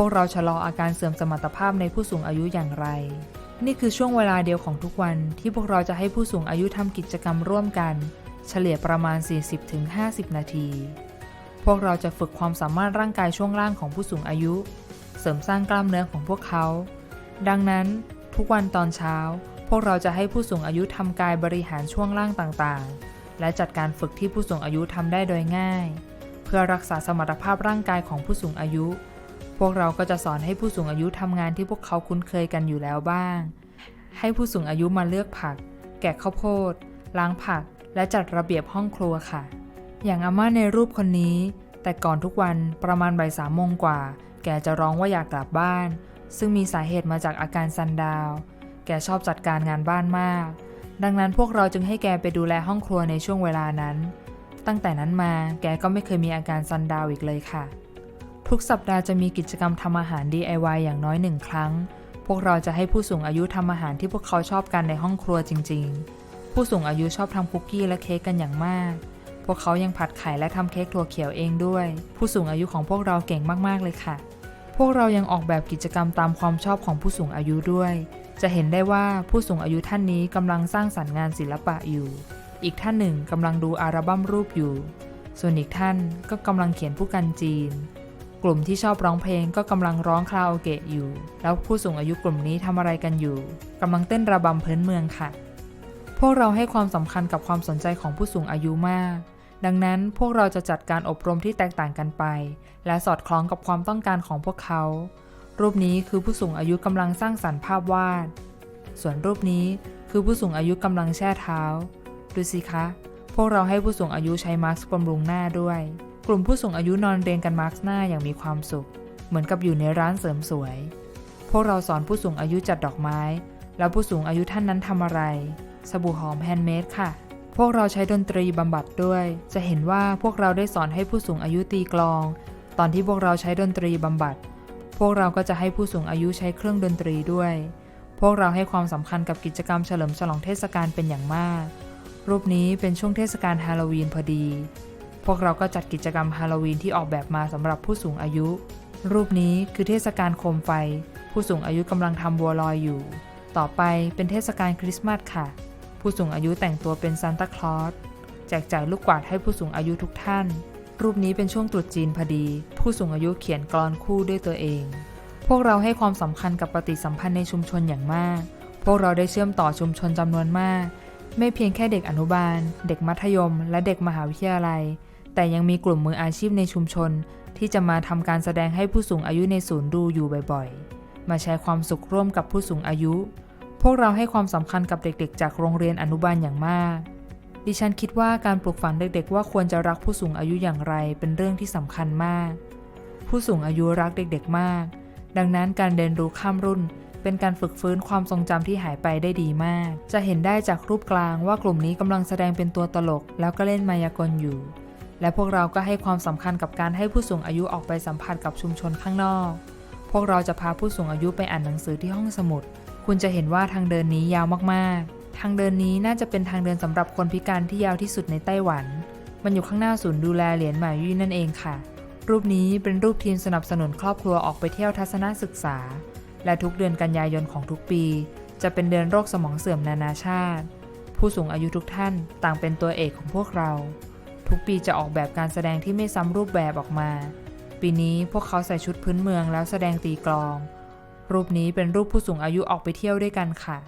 พวกเราชะลออาการเสื่อมสมรรถภาพในผู้สูงอายุอย่างไร นี่คือช่วงเวลาเดียวของทุกวันที่พวกเราจะให้ผู้สูงอายุทำกิจกรรมร่วมกัน เฉลี่ยประมาณ 40-50 นาที พวกเราจะฝึกความสามารถร่างกายช่วงล่างของผู้สูงอายุ เสริมสร้างกล้ามเนื้อของพวกเขา ดังนั้นทุกวันตอนเช้า พวกเราจะให้ผู้สูงอายุทำกายบริหารช่วงล่างต่างๆ และจัดการฝึกที่ผู้สูงอายุทำได้โดยง่าย เพื่อรักษาสมรรถภาพร่างกายของผู้สูงอายุ พวกเราก็จะสอนให้ผู้สูงอายุทำงานที่พวกเขาคุ้นเคยกันอยู่แล้วบ้าง ให้ผู้สูงอายุมาเลือกผัก แกะข้าวโพด ล้างผัก และจัดระเบียบห้องครัวค่ะ อย่างอาม่าในรูปคนนี้ แต่ก่อนทุกวันประมาณบ่ายสามโมงกว่า แกจะร้องว่าอยากกลับบ้าน ซึ่งมีสาเหตุมาจากอาการซันดาว แกชอบจัดการงานบ้านมาก ดังนั้นพวกเราจึงให้แกไปดูแลห้องครัวในช่วงเวลานั้น ตั้งแต่นั้นมาแกก็ไม่เคยมีอาการซันดาวอีกเลยค่ะ ทุกสัปดาห์จะมีกิจกรรมทำอาหาร DIY อย่างน้อยหนึ่งครั้ง พวกเราจะให้ผู้สูงอายุทำอาหารที่พวกเขาชอบกันในห้องครัวจริง ๆ ผู้สูงอายุชอบทำคุกกี้และเค้กกันอย่างมาก พวกเขายังผัดไข่และทำเค้กถั่วเขียวเองด้วย ผู้สูงอายุของพวกเราเก่งมากๆเลยค่ะ พวกเรายังออกแบบกิจกรรมตามความชอบของผู้สูงอายุด้วย จะเห็นได้ว่าผู้สูงอายุท่านนี้กำลังสร้างสรรค์งานศิลปะอยู่ อีกท่านหนึ่งกำลังดูอัลบั้มรูปอยู่ ส่วนอีกท่านก็กำลังเขียนผู้กันจีน กลุ่มที่ชอบร้องเพลงก็กำลังร้องคาราโอเกะอยู่ แล้วผู้สูงอายุกลุ่มนี้ทำอะไรกันอยู่กำลังเต้นระบำพื้นเมืองค่ะ พวกเราให้ความสำคัญกับความสนใจของผู้สูงอายุมาก ดังนั้นพวกเราจะจัดการอบรมที่แตกต่างกันไป และสอดคล้องกับความต้องการของพวกเขา รูปนี้คือผู้สูงอายุกำลังสร้างสรรค์ภาพวาด ส่วนรูปนี้คือผู้สูงอายุกำลังแช่เท้า ดูสิคะ พวกเราให้ผู้สูงอายุใช้มาสก์บำรุงหน้าด้วย กลุ่มผู้สูงอายุนอนเรียงกันมาสก์หน้าอย่างมีความสุข เหมือนกับอยู่ในร้านเสริมสวย พวกเราสอนผู้สูงอายุจัดดอกไม้ แล้วผู้สูงอายุท่านนั้นทำอะไร สบู่หอมแฮนด์เมดค่ะ พวกเราใช้ดนตรีบำบัดด้วย จะเห็นว่าพวกเราได้สอนให้ผู้สูงอายุตีกลอง ตอนที่พวกเราใช้ดนตรีบำบัด พวกเราก็จะให้ผู้สูงอายุใช้เครื่องดนตรีด้วย พวกเราให้ความสำคัญกับกิจกรรมเฉลิมฉลองเทศกาลเป็นอย่างมาก รูปนี้เป็นช่วงเทศกาลฮาโลวีนพอดี พวกเราก็จัดกิจกรรมฮาโลวีนที่ออกแบบมาสำหรับผู้สูงอายุ รูปนี้คือเทศกาลโคมไฟ ผู้สูงอายุกำลังทำบัวลอยอยู่ ต่อไปเป็นเทศกาลคริสต์มาสค่ะ ผู้สูงอายุแต่งตัวเป็นซานตาคลอสแจกจ่ายลูกกวาดให้ผู้สูงอายุทุกท่าน รูปนี้เป็นช่วงตรุษจีนพอดี ผู้สูงอายุเขียนกลอนคู่ด้วยตัวเอง พวกเราให้ความสำคัญกับปฏิสัมพันธ์ในชุมชนอย่างมาก พวกเราได้เชื่อมต่อชุมชนจำนวนมาก ไม่เพียงแค่เด็กอนุบาล เด็กมัธยม และเด็กมหาวิทยาลัย แต่ยังมีกลุ่มมืออาชีพในชุมชน ที่จะมาทำการแสดงให้ผู้สูงอายุในศูนย์ดูอยู่บ่อยๆ มาแชร์ความสุขร่วมกับผู้สูงอายุ พวกเราให้ความสำคัญกับเด็กๆ จากโรงเรียนอนุบาลอย่างมาก ดิฉันคิดว่าการปลูกฝังเด็กๆ ว่าควรจะรักผู้สูงอายุอย่างไร เป็นเรื่องที่สำคัญมาก ผู้สูงอายุรักเด็กๆ มาก ดังนั้นการเรียนรู้ข้ามรุ่น เป็นการฝึกฟื้นความทรงจำที่หายไปได้ดีมาก จะเห็นได้จากรูปกลางว่ากลุ่มนี้กำลังแสดงเป็นตัวตลก แล้วก็เล่นมายากลอยู่ และพวกเราก็ให้ความสำคัญกับการให้ผู้สูงอายุออกไปสัมผัสกับชุมชนข้างนอก พวกเราจะพาผู้สูงอายุไปอ่านหนังสือที่ห้องสมุด คุณจะเห็นว่าทางเดินนี้ยาวมากๆ ทางเดินนี้น่าจะเป็นทางเดินสำหรับคนพิการที่ยาวที่สุดในไต้หวัน มันอยู่ข้างหน้าศูนย์ดูแลเหรียญหมายยี่นั่นเองค่ะรูปนี้เป็นรูปทีมสนับสนุนครอบครัวออกไปเที่ยวทัศนศึกษา และทุกเดือนกันยายนของทุกปี จะเป็นเดือนโรคสมองเสื่อมนานาชาติ ผู้สูงอายุทุกท่านต่างเป็นตัวเอกของพวกเรา ทุกปีจะออกแบบการแสดงที่ไม่ซ้ำรูปแบบออกมา ปีนี้พวกเขาใส่ชุดพื้นเมืองแล้วแสดงตีกลอง รูปนี้เป็นรูปผู้สูงอายุออกไปเที่ยวด้วยกันค่ะ